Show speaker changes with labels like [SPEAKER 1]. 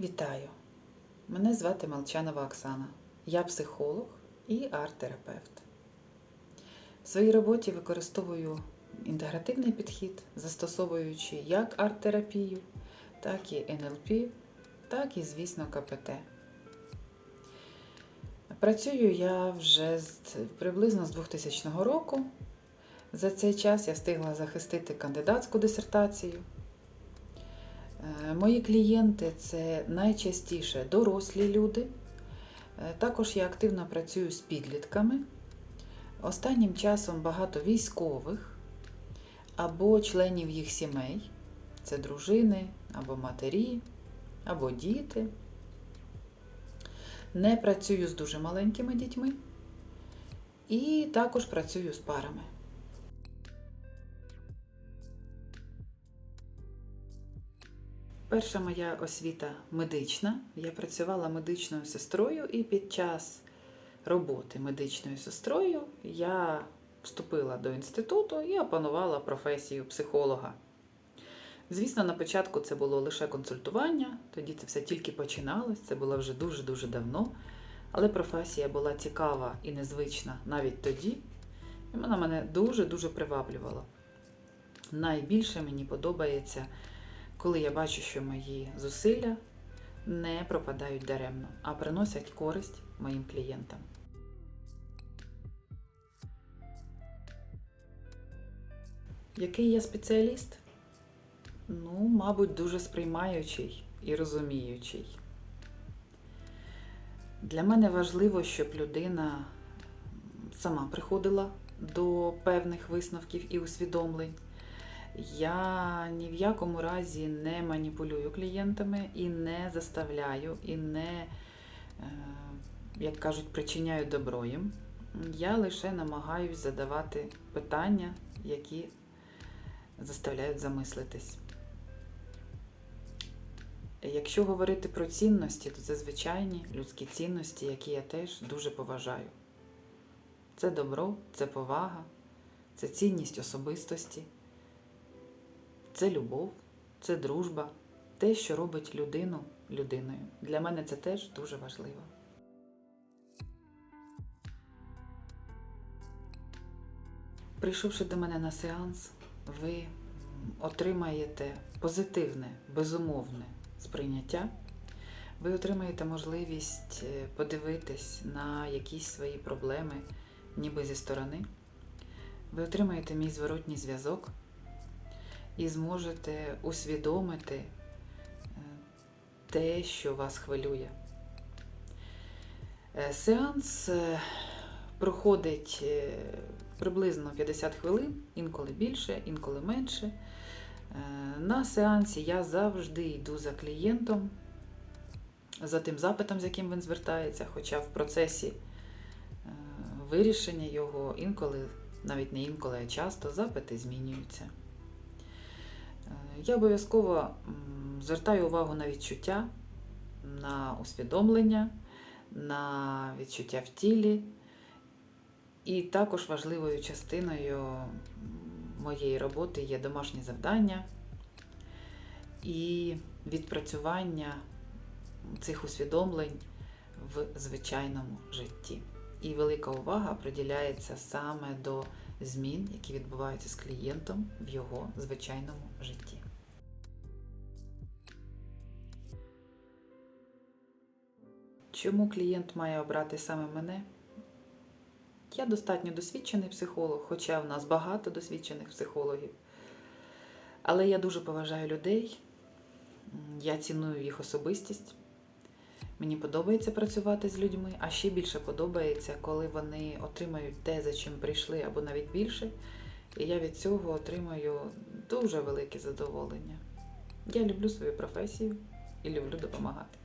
[SPEAKER 1] Вітаю! Мене звати Молчанова Оксана. Я психолог і арт-терапевт. В своїй роботі використовую інтегративний підхід, застосовуючи як арт-терапію, так і НЛП, так і, звісно, КПТ. Працюю я вже з, приблизно з 2000 року. За цей час я встигла захистити кандидатську дисертацію. Е, Мої клієнти це найчастіше дорослі люди. Е, Також я активно працюю з підлітками. Останнім часом багато військових або членів їх сімей, це дружини, або матері, або діти. Не працюю з дуже маленькими дітьми і також працюю з парами. Перша моя освіта медична. Я працювала медичною сестрою, і під час роботи медичною сестрою я вступила до інституту і опанувала професію психолога. Звісно, на початку це було лише консультування, тоді це все тільки починалось, це було вже дуже-дуже давно. Але професія була цікава і незвична навіть тоді, і вона мене дуже-дуже приваблювала. Найбільше мені подобається коли я бачу, що мої зусилля не пропадають даремно, а приносять користь моїм клієнтам. Який я спеціаліст? Ну, мабуть, дуже сприймаючий і розуміючий. Для мене важливо, щоб людина сама приходила до певних висновків і усвідомлень. Я ні в якому разі не маніпулюю клієнтами і не заставляю, і не, е, як кажуть, причиняю добро їм. Я лише намагаюсь задавати питання, які заставляють замислитись. Якщо говорити про цінності, то це звичайні людські цінності, які я теж дуже поважаю. Це добро, це повага, це цінність особистості. Це любов, це дружба, те, що робить людину людиною. Для мене це теж дуже важливо. Прийшовши до мене на сеанс, ви отримаєте позитивне, безумовне сприйняття. Ви отримаєте можливість е, подивитись на якісь свої проблеми, ніби зі сторони. Ви отримаєте мій зворотній зв'язок і зможете усвідомити е, те, що вас хвилює. Е, Сеанс е, проходить приблизно 50 хвилин, інколи більше, інколи менше. На сеансі я завжди йду за клієнтом, за тим запитом, з яким він звертається, хоча в процесі вирішення його інколи, навіть не інколи, а часто запити змінюються. Я обов'язково звертаю увагу на відчуття, на усвідомлення, на відчуття в тілі. І також важливою частиною моєї роботи є домашні завдання і відпрацювання цих усвідомлень в звичайному житті. І велика увага приділяється саме до змін, які відбуваються з клієнтом в його звичайному житті. Чому клієнт має обрати саме мене? Я достатньо досвідчений психолог, хоча в нас багато досвідчених психологів. Але я дуже поважаю людей, я ціную їх особистість. Мені подобається працювати з людьми, а ще більше подобається, коли вони отримають те, за чим прийшли, або навіть більше. І я від цього отримую дуже велике задоволення. Я люблю свою професію і люблю допомагати.